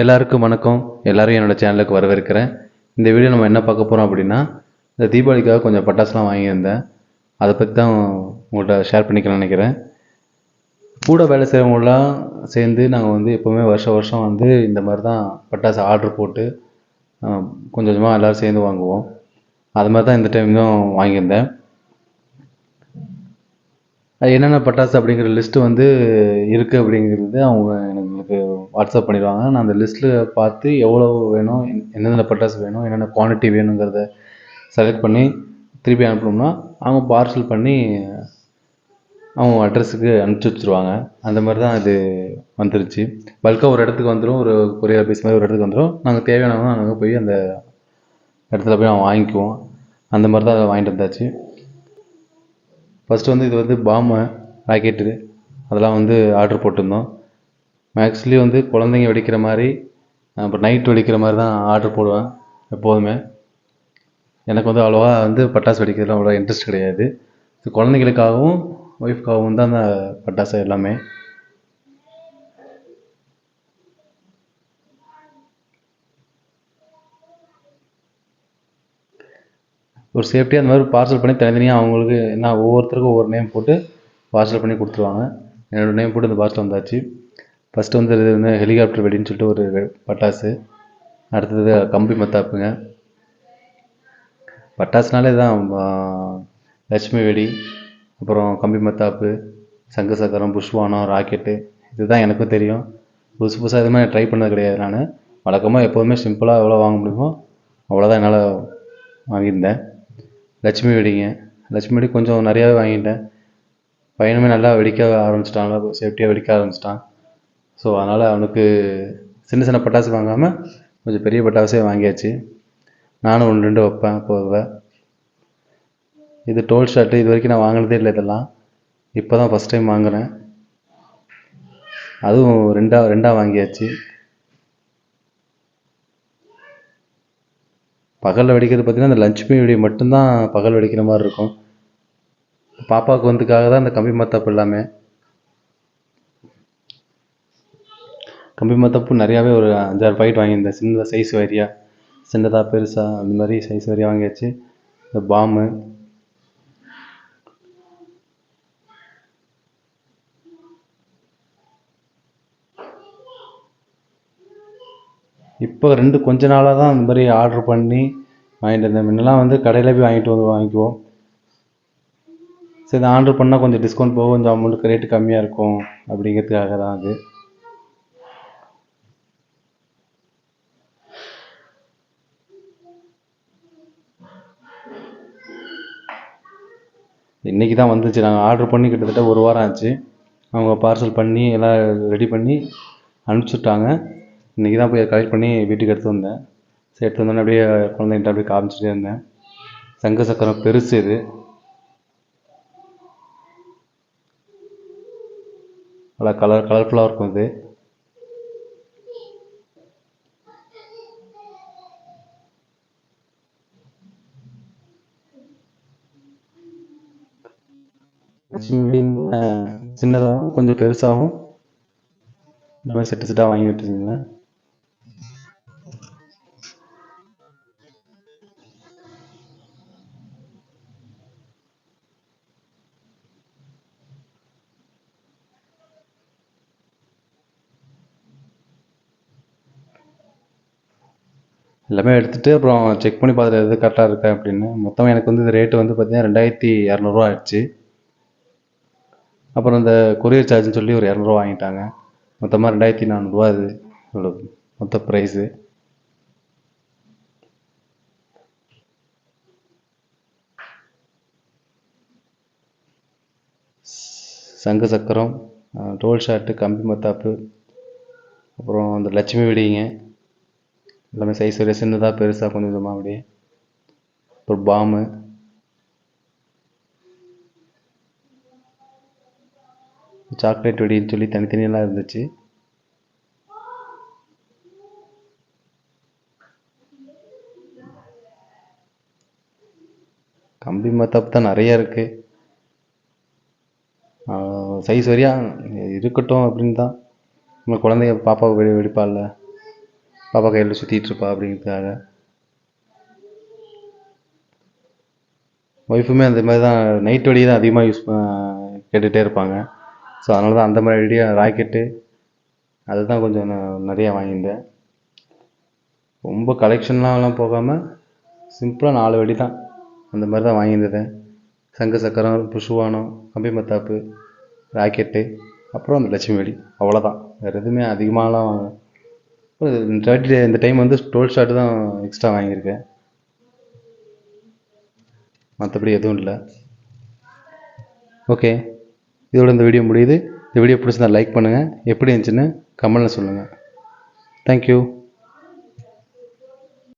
எல்லாருக்கும் வணக்கம். எல்லோரும் என்னோடய சேனலுக்கு வரவேற்கிறேன். இந்த வீடியோ நம்ம என்ன பார்க்க போகிறோம் அப்படின்னா இந்த தீபாவளிக்காக கொஞ்சம் பட்டாசுலாம் வாங்கியிருந்தேன். அதை பற்றி தான் உங்கள்கிட்ட ஷேர் பண்ணிக்கலாம்னு நினைக்கிறேன். கூட வேலை செய்கிறவங்களாம் சேர்ந்து நாங்கள் வந்து எப்போவுமே வருஷம் வருஷம் வந்து இந்த மாதிரி தான் பட்டாசு ஆர்டர் போட்டு கொஞ்சம் கொஞ்சமாக எல்லோரும் சேர்ந்து வாங்குவோம். அது மாதிரி தான் இந்த டைம்லும் வாங்கியிருந்தேன். என்னென்ன பட்டாசு அப்படிங்கிற லிஸ்ட்டு வந்து இருக்குது அப்படிங்கிறது அவங்க எங்களுக்கு வாட்ஸ்அப் பண்ணிடுவாங்க. நான் அந்த லிஸ்ட்டில் பார்த்து எவ்வளோ வேணும் என்- பட்டாசு வேணும் என்னென்ன குவான்டிட்டி வேணுங்கிறத செலக்ட் பண்ணி திருப்பி அனுப்பினோம்னா அவங்க பார்சல் பண்ணி அவங்க அட்ரஸுக்கு அனுப்பிச்சி வச்சுருவாங்க. அந்த மாதிரி தான் இது வந்துருச்சு. பல்காக ஒரு இடத்துக்கு வந்துடும் ஒரு கொரியர் ஆஃபீஸ் மாதிரி ஒரு இடத்துக்கு வந்துடும் நாங்கள் தேவையானவங்க நாங்கள் போய் அந்த இடத்துல போய் அவங்க வாங்கிக்குவோம். அந்த மாதிரி தான் அதை வாங்கிட்டு வந்தாச்சு. ஃபஸ்ட்டு வந்து இது வந்து பாம்பு ராக்கெட்டு அதெல்லாம் வந்து ஆர்டர் போட்டிருந்தோம். மேக்ஸ்லி வந்து குழந்தைங்க வெடிக்கிற மாதிரி அப்புறம் நைட் வெடிக்கிற மாதிரி தான் ஆர்டர் போடுவேன் எப்போதுமே. எனக்கு வந்து அவ்வளோவா வந்து பட்டாசு வெடிக்கிறதுல அவ்வளோ இன்ட்ரெஸ்ட் கிடையாது. குழந்தைங்களுக்காகவும் ஒய்ஃப்காகவும் தான் அந்த பட்டாசு எல்லாமே. ஒரு சேஃப்டியாக அந்த மாதிரி பார்சல் பண்ணி தனித்தனியாக அவங்களுக்கு என்ன ஒவ்வொருத்தருக்கும் ஒவ்வொரு நேம் போட்டு பார்சல் பண்ணி கொடுத்துருவாங்க. என்னோடய நேம் போட்டு இந்த பார்சல் வந்தாச்சு. ஃபஸ்ட்டு வந்து இது வந்து ஹெலிகாப்டர் வெடின்னு சொல்லிட்டு ஒரு பட்டாசு. அடுத்தது கம்பி மத்தாப்புங்க. பட்டாசுனாலே தான் லட்சுமி வெடி அப்புறம் கம்பி மத்தாப்பு சங்கு சக்கரம் புஷ்வானம் ராக்கெட்டு இதுதான் எனக்கும் தெரியும். புதுசு புதுசாக எதுவுமே ட்ரை பண்ணது கிடையாது நான். வழக்கமாக எப்போதுமே சிம்பிளாக எவ்வளோ வாங்க முடியுமோ அவ்வளோதான் என்னால் வாங்கியிருந்தேன். லட்சுமி வெடிங்க. லட்சுமி வெடி கொஞ்சம் நிறையாவே வாங்கிட்டேன். பையனுமே நல்லா வெடிக்க ஆரம்பிச்சிட்டான். நல்லா சேஃப்டியாக வெடிக்க ஆரம்பிச்சிட்டான். ஸோ அதனால் அவனுக்கு சின்ன சின்ன பட்டாசு வாங்காமல் கொஞ்சம் பெரிய பட்டாசே வாங்கியாச்சு. நானும் ஒன்று ரெண்டு வைப்பேன் போவேன் இது டோல் ஷர்ட்டு இது வரைக்கும் நான் வாங்கினதே இல்லை இதெல்லாம். இப்போ தான் ஃபஸ்ட் டைம் வாங்குகிறேன் அதுவும் ரெண்டாக ரெண்டாக வாங்கியாச்சு. பகலில் வெடிக்கிறது பார்த்தீங்கன்னா இந்த லட்சுமி வெடி மட்டும்தான் பகல் வெடிக்கிற மாதிரி இருக்கும். பாப்பாவுக்கு வந்துக்காக தான் இந்த கம்பி மத்தாப்பு எல்லாமே. கம்பி மத்தாப்பு நிறையாவே ஒரு அஞ்சாறு பாக்கெட் வாங்கியிருந்தேன். சின்னதாக சைஸ் வாரியாக சின்னதாக பெருசாக அந்த மாதிரி சைஸ் வாரியாக வாங்கியாச்சு. இந்த பாமு இப்போ ரெண்டு கொஞ்ச நாளாக தான் இந்த மாதிரி ஆர்டர் பண்ணி வாங்கிட்டு இருந்தேன். முன்னெல்லாம் வந்து கடையில் போய் வாங்கிட்டு வந்து வாங்கிக்குவோம். சரி ஆர்டர் பண்ணால் கொஞ்சம் டிஸ்கவுண்ட் போகும். கொஞ்சம் அமௌண்ட்டுக்கு ரேட்டு கம்மியாக இருக்கும் அப்படிங்கிறதுக்காக தான் அது. இன்றைக்கி தான் வந்துச்சு. நாங்கள் ஆர்டர் பண்ணி கிட்டத்தட்ட ஒரு வாரம் ஆச்சு. அவங்க பார்சல் பண்ணி எல்லாம் ரெடி பண்ணி அனுப்பிச்சுட்டாங்க. இன்றைக்கி தான் போய் கலெக்ட் பண்ணி வீட்டுக்கு எடுத்து வந்தேன். சரி எடுத்து வந்தோடனே அப்படியே குழந்தைகிட்ட அப்படியே காமிச்சிட்டே இருந்தேன். சங்கு சக்கரம் பெருசு இது. நல்லா கலர் கலர்ஃபுல்லாக இருக்கும் இது. சின்னதாகவும் கொஞ்சம் பெருசாகவும். இந்த மாதிரி செட்டு செட்டாக வாங்கி விட்டுருந்தேன் எல்லாமே எடுத்துகிட்டு அப்புறம் செக் பண்ணி பார்த்துட்டு எது கரெக்டாக இருக்கா அப்படின்னு. மொத்தமாக எனக்கு வந்து இந்த ரேட்டு வந்து பார்த்தீங்கன்னா ரெண்டாயிரத்தி இரநூறுவா ஆயிடுச்சு அப்புறம் இந்த கொரியர் சார்ஜ்னு சொல்லி ஒரு இரநூறுவா வாங்கிட்டாங்க. மொத்தமாக ரெண்டாயிரத்தி நானூறுரூவா அது. மொத்த ப்ரைஸு சங்கு சக்கரம் டோல் ஷாட்டு கம்பி மத்தாப்பு அப்புறம் அந்த லட்சுமி வெடிங்க. எல்லாமே சைஸ் வரைய சின்னதாக பெருசாக கொஞ்சம் கொஞ்சமாக அப்படியே? அப்புறம் பாமு சாக்லேட் வெடின்னு சொல்லி தனித்தனியெல்லாம் இருந்துச்சு. கம்பி மத்தாப்பு தான் நிறைய இருக்குது சைஸ் வரையா இருக்கட்டும் அப்படின்னு தான் நம்ம குழந்தைங்க பாப்பாவை வெடி வெடிப்பாள்ல. பாப்பா கையில் சுற்றிட்டு இருப்பா அப்படிங்கிறதுக்காக. ஒய்ஃபுமே அந்த மாதிரி தான் நைட் வெடி தான் அதிகமாக யூஸ் கேட்டுகிட்டே இருப்பாங்க. ஸோ அதனால தான் அந்த மாதிரி ஐடியா ராக்கெட்டு அதுதான் கொஞ்சம் நான் நிறையா வாங்கியிருந்தேன். ரொம்ப கலெக்ஷன்லாம் போகாமல் சிம்பிளாக நாலு வெடி தான் அந்த மாதிரி தான் வாங்கியிருந்தது சங்கு சக்கரம் புஷுவானம் கம்பி மத்தாப்பு ராக்கெட்டு அப்புறம் அந்த லட்சுமி வெடி அவ்வளோதான் வேறு எதுவுமே அதிகமாகலாம் வாங்க இந்த வாட்டி இந்த டைம் வந்து டுவெல் ஷாட் தான் எக்ஸ்ட்ரா வாங்கியிருக்கேன். மற்றபடி எதுவும் இல்லை. ஓகே இதோட இந்த வீடியோ முடியுது. இந்த வீடியோ பிடிச்சிருந்தா லைக் பண்ணுங்கள் எப்படி இருந்துச்சுன்னு கமெண்டில் சொல்லுங்கள் தேங்க்யூ